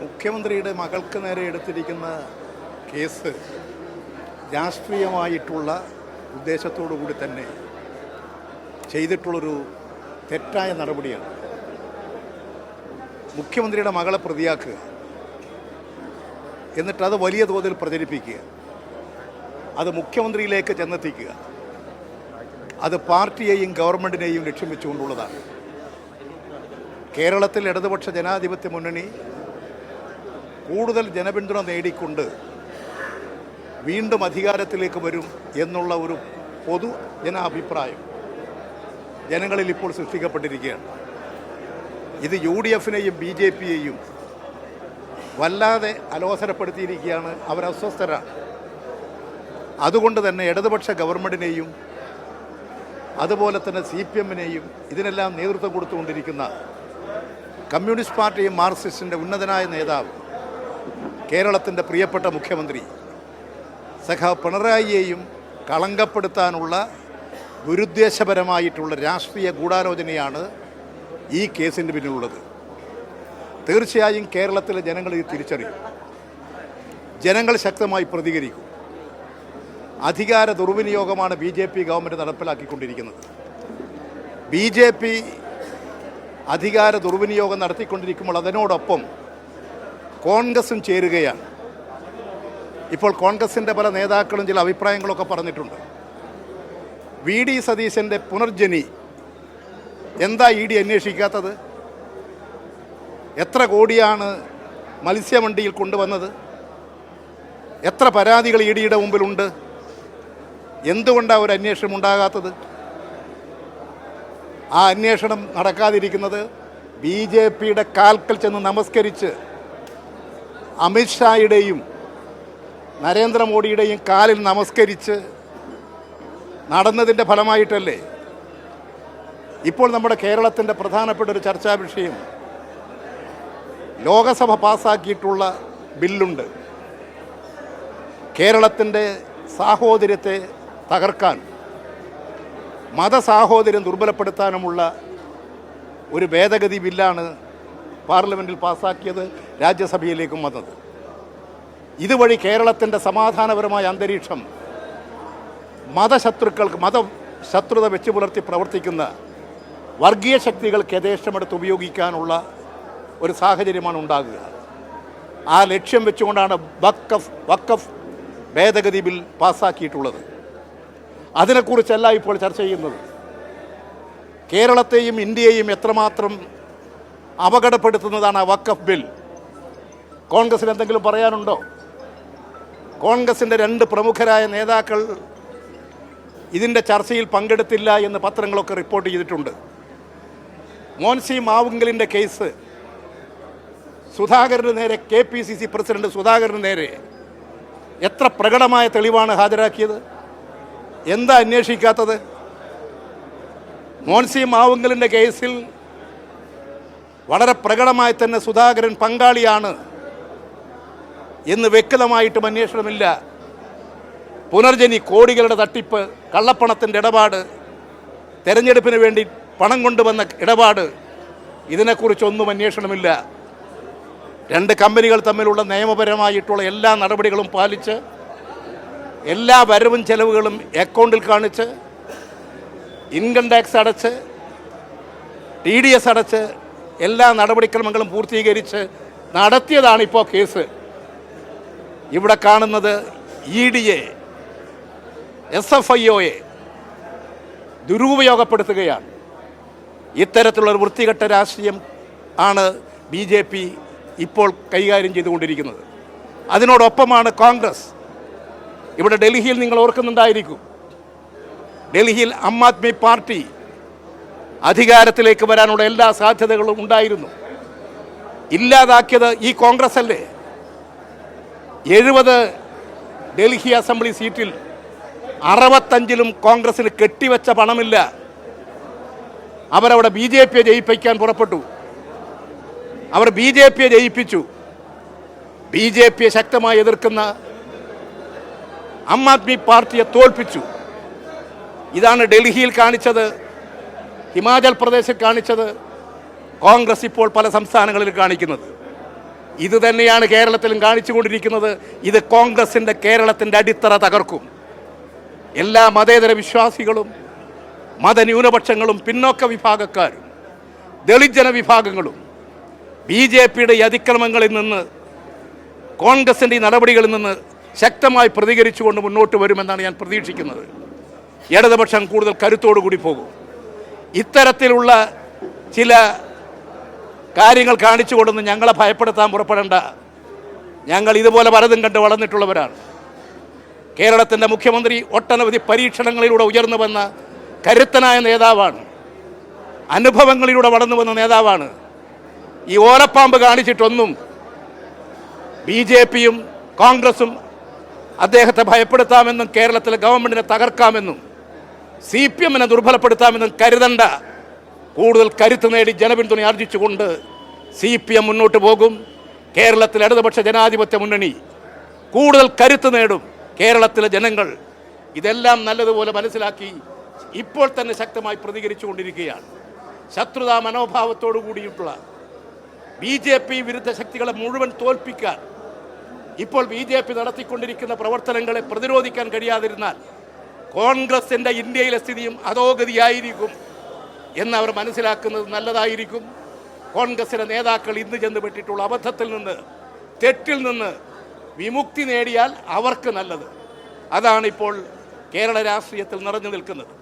മുഖ്യമന്ത്രിയുടെ മകൾക്ക് നേരെ എടുത്തിരിക്കുന്ന കേസ് രാഷ്ട്രീയമായിട്ടുള്ള ഉദ്ദേശത്തോടു കൂടി തന്നെ ചെയ്തിട്ടുള്ളൊരു തെറ്റായ നടപടിയാണ്. മുഖ്യമന്ത്രിയുടെ മകളെ പ്രതിയാക്കുക. എന്നിട്ട് അത് വലിയ തോതിൽ പ്രചരിപ്പിക്കുക. അത് മുഖ്യമന്ത്രിയിലേക്ക് ചെന്നെത്തിക്കുക. അത് പാർട്ടിയെയും ഗവൺമെന്റിനെയും ലക്ഷ്യം വെച്ചുകൊണ്ടുള്ളതാണ്. കേരളത്തിൽ ഇടതുപക്ഷ ജനാധിപത്യ മുന്നണി കൂടുതൽ ജനപിന്തുണ നേടിക്കൊണ്ട് വീണ്ടും അധികാരത്തിലേക്ക് വരും എന്നുള്ള ഒരു പൊതു ജനാഭിപ്രായം ജനങ്ങളിൽ ഇപ്പോൾ സൃഷ്ടിക്കപ്പെട്ടിരിക്കുകയാണ്. ഇത് യു ഡി എഫിനെയും ബി ജെ പിയെയും വല്ലാതെ അലോസരപ്പെടുത്തിയിരിക്കുകയാണ്. അവർ അസ്വസ്ഥരാണ്. അതുകൊണ്ട് തന്നെ ഇടതുപക്ഷ ഗവൺമെന്റിനെയും അതുപോലെ തന്നെ സി പി എമ്മിനെയും ഇതിനെല്ലാം നേതൃത്വം കൊടുത്തുകൊണ്ടിരിക്കുന്ന കമ്മ്യൂണിസ്റ്റ് പാർട്ടിയും മാർക്സിസ്റ്റിന്റെ ഉന്നതനായ നേതാവ് കേരളത്തിന്റെ പ്രിയപ്പെട്ട മുഖ്യമന്ത്രി സഖ പിണറായിയെയും കളങ്കപ്പെടുത്താനുള്ള ദുരുദ്ദേശപരമായിട്ടുള്ള രാഷ്ട്രീയ ഗൂഢാലോചനയാണ് ഈ കേസിന്റെ പിന്നിലുള്ളത്. തീർച്ചയായും കേരളത്തിലെ ജനങ്ങൾ ഇത് തിരിച്ചറിയും. ജനങ്ങൾ ശക്തമായി പ്രതികരിക്കും. അധികാര ദുർവിനിയോഗമാണ് ബി ജെ പി ഗവൺമെന്റ് നടപ്പിലാക്കിക്കൊണ്ടിരിക്കുന്നത്. ബി ജെ പി അധികാര ദുർവിനിയോഗം നടത്തിക്കൊണ്ടിരിക്കുമ്പോൾ അതിനോടൊപ്പം കോൺഗ്രസും ചേരുകയാണ്. ഇപ്പോൾ കോൺഗ്രസിന്റെ പല നേതാക്കളും ചില അഭിപ്രായങ്ങളൊക്കെ പറഞ്ഞിട്ടുണ്ട്. വി ഡി സതീശന്റെ പുനർജനി എന്താ ഇ ഡി അന്വേഷിക്കാത്തത്? എത്ര കോടിയാണ് മത്സ്യമണ്ടിയിൽ കൊണ്ടുവന്നത്? എത്ര പരാതികൾ ഇ ഡിയുടെ മുമ്പിലുണ്ട്? എന്തുകൊണ്ടാണ് ഒരു അന്വേഷണം ഉണ്ടാകാത്തത്? ആ അന്വേഷണം നടക്കാതിരിക്കുന്നത് ബി ജെ പിയുടെ കാൽക്കൽ ചെന്ന് നമസ്കരിച്ച് അമിത്ഷായുടെയും നരേന്ദ്രമോദിയുടെയും കാലിൽ നമസ്കരിച്ച് നടന്നതിന്റെ ഫലമായിട്ടല്ലേ ഇപ്പോൾ നമ്മുടെ കേരളത്തിന്റെ പ്രധാനപ്പെട്ട ഒരു ചർച്ചാ വിഷയം ലോകസഭ പാസ്സാക്കിയിട്ടുള്ള ബില്ലുണ്ട്. കേരളത്തിന്റെ സാഹോദര്യത്തെ തകർക്കാൻ മതസാഹോദര്യം ദുർബലപ്പെടുത്താനുമുള്ള ഒരു ഭേദഗതി ബില്ലാണ് പാർലമെന്റിൽ പാസ്സാക്കിയത് രാജ്യസഭയിലേക്കും വന്നത്. ഇതുവഴി കേരളത്തിന്റെ സമാധാനപരമായ അന്തരീക്ഷം മതശത്രുക്കൾക്ക് മതശത്രുത വെച്ച് പുലർത്തി പ്രവർത്തിക്കുന്ന വർഗീയ ശക്തികൾക്ക് യഥേഷ്ടമെടുത്ത് ഉപയോഗിക്കാനുള്ള ഒരു സാഹചര്യമാണ് ഉണ്ടാകുക. ആ ലക്ഷ്യം വെച്ചുകൊണ്ടാണ് വക്കഫ് വക്കഫ് ഭേദഗതി ബിൽ പാസ്സാക്കിയിട്ടുള്ളത് അതിനെക്കുറിച്ചല്ല ഇപ്പോൾ ചർച്ച ചെയ്യുന്നത്. കേരളത്തെയും ഇന്ത്യയെയും എത്രമാത്രം അപകടപ്പെടുത്തുന്നതാണ് ആ വക്കഫ് ബിൽ. കോൺഗ്രസിന് എന്തെങ്കിലും പറയാനുണ്ടോ? കോൺഗ്രസിന്റെ രണ്ട് പ്രമുഖരായ നേതാക്കൾ ഇതിന്റെ ചർച്ചയിൽ പങ്കെടുത്തില്ല എന്ന് പത്രങ്ങളൊക്കെ റിപ്പോർട്ട് ചെയ്തിട്ടുണ്ട്. മോൻസി മാവുങ്കലിന്റെ കേസ് സുധാകരന് നേരെ K P C C president സുധാകരന് നേരെ എത്ര പ്രകടമായ തെളിവാണ് ഹാജരാക്കിയത്? എന്താ അന്വേഷിക്കാത്തത്? മോൻസി മാവുങ്കലിന്റെ കേസിൽ വളരെ പ്രകടമായി തന്നെ സുധാകരൻ പങ്കാളിയാണ് എന്ന് വ്യക്തമായിട്ടും അന്വേഷണമില്ല. പുനർജനി കോടികളുടെ തട്ടിപ്പ് കള്ളപ്പണത്തിന്റെ ഇടപാട് തെരഞ്ഞെടുപ്പിന് വേണ്ടി പണം കൊണ്ടുവന്ന ഇടപാട് ഇതിനെക്കുറിച്ചൊന്നും അന്വേഷണമില്ല. രണ്ട് കമ്പനികൾ തമ്മിലുള്ള നിയമപരമായിട്ടുള്ള എല്ലാ നടപടികളും പാലിച്ച് എല്ലാ വരവും ചെലവുകളും അക്കൗണ്ടിൽ കാണിച്ച് ഇൻകം ടാക്സ് അടച്ച് ടി ഡി എസ് അടച്ച് എല്ലാ നടപടിക്രമങ്ങളും പൂർത്തീകരിച്ച് നടത്തിയതാണ് ഇപ്പോൾ കേസ്. ഇവിടെ കാണുന്നത് ഇ ഡിയെ എസ് എഫ് ഐ ഒയെ ദുരുപയോഗപ്പെടുത്തുകയാണ്. ഇത്തരത്തിലുള്ള ഒരു വൃത്തികെട്ട രാഷ്ട്രീയം ആണ് ബി ജെ പി ഇപ്പോൾ കൈകാര്യം ചെയ്തുകൊണ്ടിരിക്കുന്നത്. അതിനോടൊപ്പമാണ് കോൺഗ്രസ്. ഇവിടെ ഡൽഹിയിൽ നിങ്ങൾ ഓർക്കുന്നുണ്ടായിരിക്കും. ഡൽഹിയിൽ ആം ആദ്മി പാർട്ടി അധികാരത്തിലേക്ക് വരാനുള്ള എല്ലാ സാധ്യതകളും ഉണ്ടായിരുന്നു. ഇല്ലാതാക്കിയത് ഈ കോൺഗ്രസ് അല്ലേ? എഴുപത് ഡൽഹി അസംബ്ലി സീറ്റിൽ അറുപത്തഞ്ചിലും കോൺഗ്രസിന് കെട്ടിവെച്ച പണമില്ല. അവരവിടെ ബി ജെ പിയെ ജയിപ്പിക്കാൻ പുറപ്പെട്ടു. അവർ ബി ജെ പിയെ ജയിപ്പിച്ചു. ബി ജെ പിയെ ശക്തമായി എതിർക്കുന്ന ആം ആദ്മി പാർട്ടിയെ തോൽപ്പിച്ചു. ഇതാണ് ഡൽഹിയിൽ കാണിച്ചത് ഹിമാചൽ പ്രദേശിൽ കാണിച്ചത് കോൺഗ്രസ് ഇപ്പോൾ പല സംസ്ഥാനങ്ങളിൽ കാണിക്കുന്നത്. ഇത് തന്നെയാണ് കേരളത്തിലും കാണിച്ചുകൊണ്ടിരിക്കുന്നത് ഇത് കോൺഗ്രസിന്റെ കേരളത്തിന്റെ അടിത്തറ തകർക്കും. എല്ലാ മതേതര വിശ്വാസികളും മതന്യൂനപക്ഷങ്ങളും പിന്നോക്ക വിഭാഗക്കാരും ദളിത് ജനവിഭാഗങ്ങളും ബി ജെ പിയുടെ ഈ അതിക്രമങ്ങളിൽ നിന്ന് കോൺഗ്രസിന്റെ ഈ നടപടികളിൽ നിന്ന് ശക്തമായി പ്രതികരിച്ചുകൊണ്ട് മുന്നോട്ട് വരുമെന്നാണ് ഞാൻ പ്രതീക്ഷിക്കുന്നത്. ഇടതുപക്ഷം കൂടുതൽ കരുത്തോടു കൂടി പോകും. ഇത്തരത്തിലുള്ള ചില കാര്യങ്ങൾ കാണിച്ചു കൊടുന്ന് ഞങ്ങളെ ഭയപ്പെടുത്താൻ പുറപ്പെടേണ്ട. ഞങ്ങൾ ഇതുപോലെ പലതും കണ്ട് വളർന്നിട്ടുള്ളവരാണ്. കേരളത്തിന്റെ മുഖ്യമന്ത്രി ഒട്ടനവധി പരീക്ഷണങ്ങളിലൂടെ ഉയർന്നു വന്ന കരുത്തനായ നേതാവാണ്. അനുഭവങ്ങളിലൂടെ വളർന്നു വന്ന നേതാവാണ്. ഈ ഓലപ്പാമ്പ് കാണിച്ചിട്ടൊന്നും ബി ജെ പിയും കോൺഗ്രസും അദ്ദേഹത്തെ ഭയപ്പെടുത്താമെന്നും കേരളത്തിലെ ഗവൺമെന്റിനെ തകർക്കാമെന്നും സി പി എമ്മിനെ ദുർബലപ്പെടുത്താമെന്നും കരുതണ്ട. കൂടുതൽ കരുത്ത് നേടി ജനപിന്തുണ ആർജിച്ചുകൊണ്ട് സി പി എം മുന്നോട്ട് പോകും. കേരളത്തിലെ ഇടതുപക്ഷ ജനാധിപത്യ മുന്നണി കൂടുതൽ കരുത്ത് നേടും. കേരളത്തിലെ ജനങ്ങൾ ഇതെല്ലാം നല്ലതുപോലെ മനസ്സിലാക്കി ഇപ്പോൾ തന്നെ ശക്തമായി പ്രതികരിച്ചുകൊണ്ടിരിക്കുകയാണ്. ശത്രുതാ മനോഭാവത്തോടു കൂടിയിട്ടുള്ള ബി ജെ പി വിരുദ്ധ ശക്തികളെ മുഴുവൻ തോൽപ്പിക്കാൻ ഇപ്പോൾ ബി ജെ പി നടത്തിക്കൊണ്ടിരിക്കുന്ന പ്രവർത്തനങ്ങളെ പ്രതിരോധിക്കാൻ കഴിയാതിരുന്നാൽ കോൺഗ്രസിന്റെ ഇന്ത്യയിലെ സ്ഥിതിയും അധോഗതിയായിരിക്കും എന്നവർ മനസ്സിലാക്കുന്നത് നല്ലതായിരിക്കും. കോൺഗ്രസിലെ നേതാക്കൾ ഇന്ന് ചെന്ന് പെട്ടിട്ടുള്ള അബദ്ധത്തിൽ നിന്ന് തെറ്റിൽ നിന്ന് വിമുക്തി നേടിയാൽ അവർക്ക് നല്ലത്. അതാണിപ്പോൾ കേരള രാഷ്ട്രീയത്തിൽ നിറഞ്ഞു നിൽക്കുന്നത്.